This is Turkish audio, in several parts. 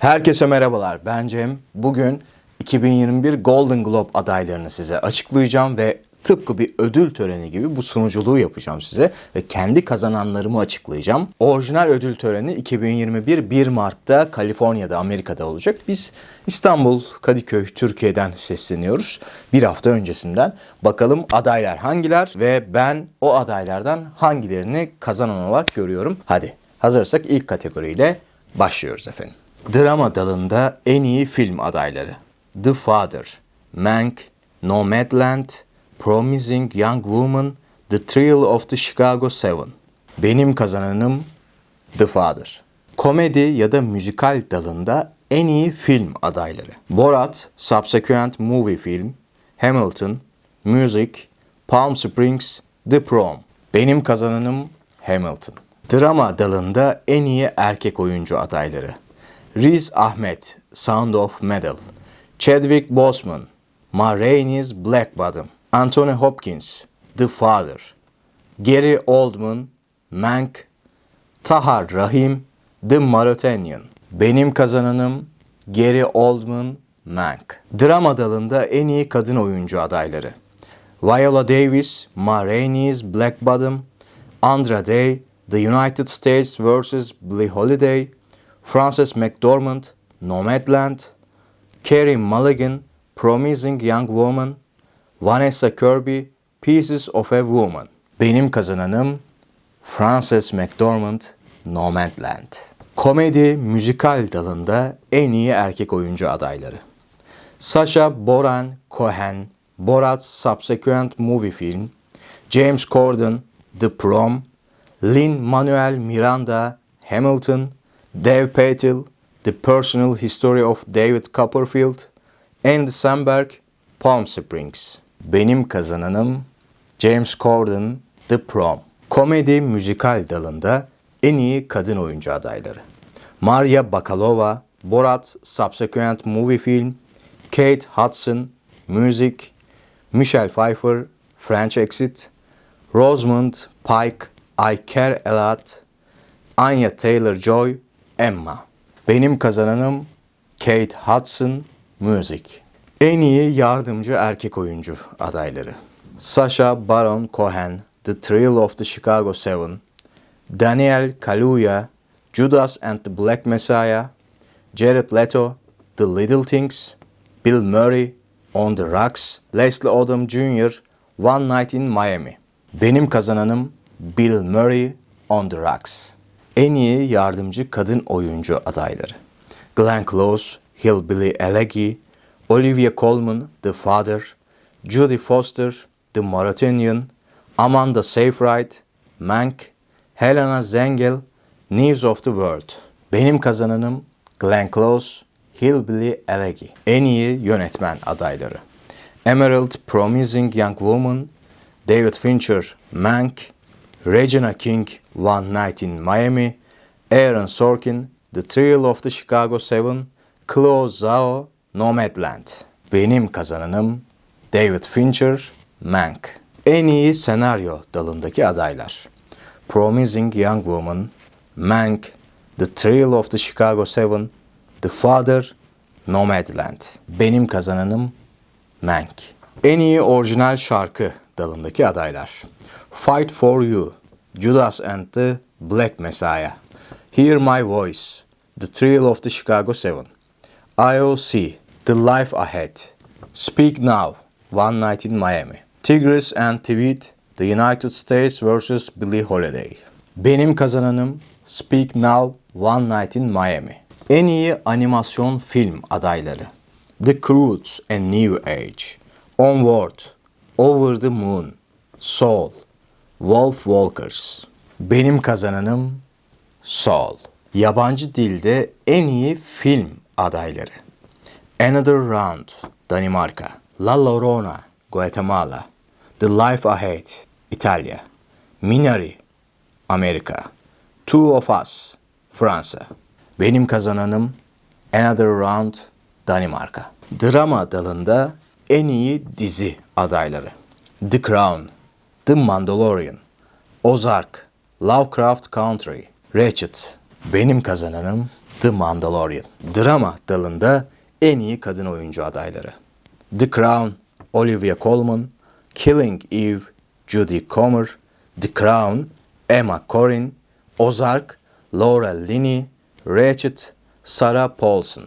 Herkese merhabalar. Ben Cem. Bugün 2021 Golden Globe adaylarını size açıklayacağım ve tıpkı bir ödül töreni gibi bu sunuculuğu yapacağım size ve kendi kazananlarımı açıklayacağım. Orijinal ödül töreni 2021 1 Mart'ta Kaliforniya'da Amerika'da olacak. Biz İstanbul, Kadıköy, Türkiye'den sesleniyoruz. Bir hafta öncesinden. Bakalım adaylar hangiler ve ben o adaylardan hangilerini kazanan olarak görüyorum. Hadi hazırsak ilk kategoriyle başlıyoruz efendim. Drama dalında en iyi film adayları. The Father, Mank, Nomadland, Promising Young Woman, The Thrill of the Chicago Seven. Benim kazananım The Father. Komedi ya da müzikal dalında en iyi film adayları. Borat, Subsequent Movie Film, Hamilton, Music, Palm Springs, The Prom. Benim kazananım Hamilton. Drama dalında en iyi erkek oyuncu adayları. Riz Ahmed, Sound of Metal, Chadwick Boseman, Ma Rainey's Black Bottom, Anthony Hopkins, The Father, Gary Oldman, Mank, Tahar Rahim, The Mauritanian. Benim kazananım Gary Oldman, Mank. Drama dalında en iyi kadın oyuncu adayları. Viola Davis, Ma Rainey's Black Bottom, Andra Day, The United States vs. Billie Holiday, Frances McDormand, Nomadland, Carey Mulligan, Promising Young Woman, Vanessa Kirby, Pieces of a Woman. Benim kazananım Frances McDormand, Nomadland. Komedi, müzikal dalında en iyi erkek oyuncu adayları. Sacha Baron Cohen, Borat Subsequent Movie Film, James Corden, The Prom, Lin-Manuel Miranda, Hamilton, Dave Patel, The Personal History of David Copperfield, Andy Samberg, Palm Springs. Benim kazananım James Corden, The Prom. Komedi müzikal dalında en iyi kadın oyuncu adayları. Maria Bakalova, Borat Subsequent Movie Film, Kate Hudson, Music, Michelle Pfeiffer, French Exit, Rosamund Pike, I Care A Lot, Anya Taylor-Joy, Emma. Benim kazananım Kate Hudson, Music. En iyi yardımcı erkek oyuncu adayları. Sacha Baron Cohen, The Thrill of the Chicago Seven, Daniel Kaluuya, Judas and the Black Messiah, Jared Leto, The Little Things, Bill Murray, On the Rocks, Leslie Odom Jr., One Night in Miami. Benim kazananım Bill Murray, On the Rocks. En iyi yardımcı kadın oyuncu adayları. Glenn Close, Hillbilly Elegy, Olivia Colman, The Father, Judy Foster, The Mauritanian, Amanda Seyfried, Mank, Helena Zengel, News of the World. Benim kazananım Glenn Close, Hillbilly Elegy. En iyi yönetmen adayları. Emerald Promising Young Woman, David Fincher, Mank, Regina King, One Night in Miami, Aaron Sorkin, The Thrill of the Chicago Seven, Chloe Zhao, Nomadland. Benim kazananım David Fincher, Mank. En iyi senaryo dalındaki adaylar. Promising Young Woman, Mank, The Thrill of the Chicago Seven, The Father, Nomadland. Benim kazananım Mank. En iyi orijinal şarkı dalındaki adaylar. Fight For You, Judas and the Black Messiah, Hear My Voice, The Thrill of the Chicago Seven, IOC, The Life Ahead, Speak Now, One Night in Miami, Tigris and Tweet, The United States vs. Billie Holiday. Benim kazananım Speak Now, One Night in Miami. En iyi animasyon film adayları. The Croods A New Age, Onward, Over the Moon, Soul, Wolf Walkers. Benim kazananım Soul. Yabancı dilde en iyi film adayları. Another Round, Danimarka. La Llorona, Guatemala. The Life Ahead, İtalya. Minari, Amerika. Two of Us, Fransa. Benim kazananım Another Round, Danimarka. Drama dalında en iyi dizi adayları. The Crown, The Mandalorian, Ozark, Lovecraft Country, Ratchet. Benim kazananım The Mandalorian. Drama dalında en iyi kadın oyuncu adayları. The Crown, Olivia Colman, Killing Eve, Judy Comer, The Crown, Emma Corrin, Ozark, Laura Linney, Ratchet, Sarah Paulson.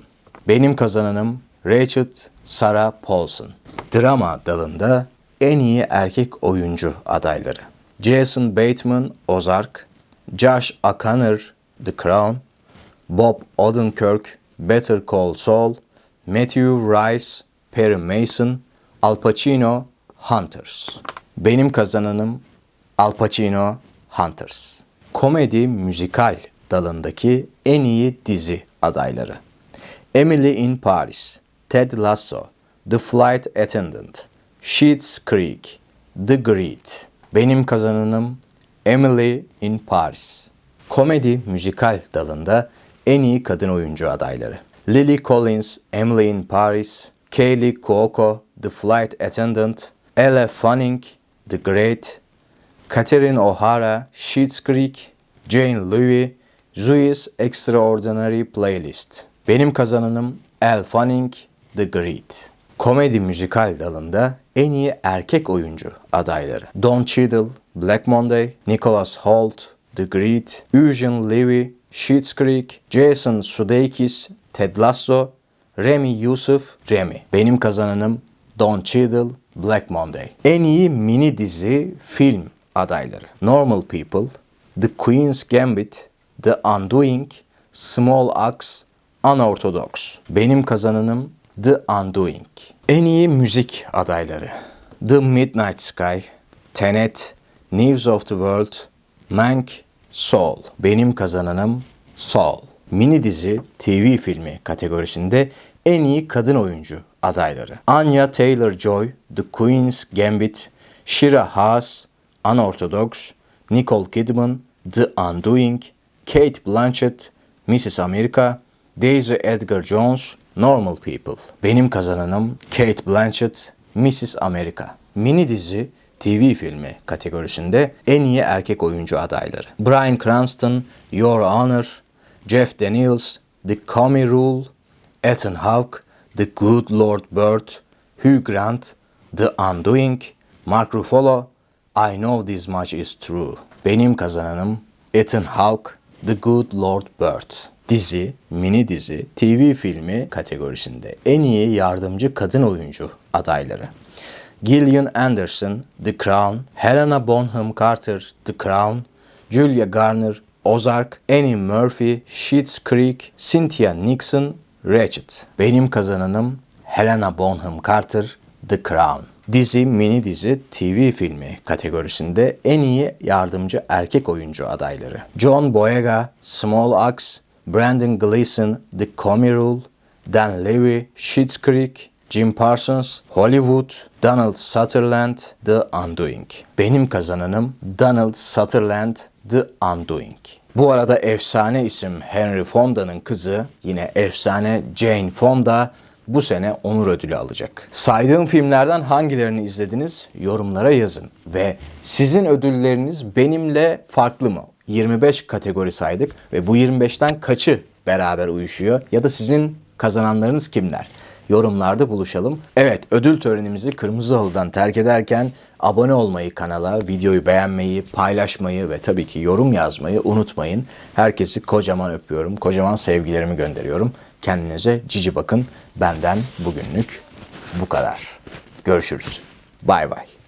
Benim kazananım Ratchet, Sarah Paulson. Drama dalında en iyi erkek oyuncu adayları. Jason Bateman, Ozark, Josh O'Connor, The Crown, Bob Odenkirk, Better Call Saul, Matthew Rice, Perry Mason, Al Pacino, Hunters. Benim kazananım Al Pacino, Hunters. Komedi müzikal dalındaki en iyi dizi adayları. Emily in Paris, Ted Lasso, The Flight Attendant, Schitt's Creek, The Greed. Benim kazananım Emily in Paris. Komedi müzikal dalında en iyi kadın oyuncu adayları. Lily Collins, Emily in Paris, Kaylee Cuoco, The Flight Attendant, Elle Fanning, The Great, Catherine O'Hara, Schitt's Creek, Jane Levy, Zoe's Extraordinary Playlist. Benim kazananım Elle Fanning, The Great. Komedi müzikal dalında en iyi erkek oyuncu adayları. Don Cheadle, Black Monday, Nicholas Hoult, The Great, Eugene Levy, Schitt's Creek, Jason Sudeikis, Ted Lasso, Remy Yusuf, Remy. Benim kazananım Don Cheadle, Black Monday. En iyi mini dizi film adayları. Normal People, The Queen's Gambit, The Undoing, Small Axe, Unorthodox. Benim kazananım The Undoing. En iyi müzik adayları. The Midnight Sky, Tenet, News of the World, Mank, Soul. Benim kazananım Soul. Mini dizi, TV filmi kategorisinde en iyi kadın oyuncu adayları. Anya Taylor-Joy, The Queen's Gambit, Shira Haas, Unorthodox, Nicole Kidman, The Undoing, Kate Blanchett, Mrs. America, Daisy Edgar Jones, Normal People. Benim kazananım Kate Blanchett, Mrs. America. Mini dizi, TV filmi kategorisinde en iyi erkek oyuncu adayları. Bryan Cranston, Your Honor, Jeff Daniels, The Comey Rule, Ethan Hawke, The Good Lord Bird, Hugh Grant, The Undoing, Mark Ruffalo, I Know This Much Is True. Benim kazananım Ethan Hawke, The Good Lord Bird. Dizi, mini dizi, TV filmi kategorisinde en iyi yardımcı kadın oyuncu adayları. Gillian Anderson, The Crown, Helena Bonham Carter, The Crown, Julia Garner, Ozark, Annie Murphy, Schitt's Creek, Cynthia Nixon, Ratchet. Benim kazananım Helena Bonham Carter, The Crown. Dizi, mini dizi, TV filmi kategorisinde en iyi yardımcı erkek oyuncu adayları. John Boyega, Small Axe, Brandon Gleeson, The Comey Rule, Dan Levy, Schitt's Creek, Jim Parsons, Hollywood, Donald Sutherland, The Undoing. Benim kazananım Donald Sutherland, The Undoing. Bu arada efsane isim Henry Fonda'nın kızı yine efsane Jane Fonda bu sene onur ödülü alacak. Saydığım filmlerden hangilerini izlediniz? Yorumlara yazın. Ve sizin ödülleriniz benimle farklı mı? 25 kategori saydık ve bu 25'ten kaçı beraber uyuşuyor? Ya da sizin kazananlarınız kimler? Yorumlarda buluşalım. Evet ödül törenimizi Kırmızı Halı'dan terk ederken abone olmayı kanala, videoyu beğenmeyi, paylaşmayı ve tabii ki yorum yazmayı unutmayın. Herkesi kocaman öpüyorum. Kocaman sevgilerimi gönderiyorum. Kendinize cici bakın. Benden bugünlük bu kadar. Görüşürüz. Bay bay.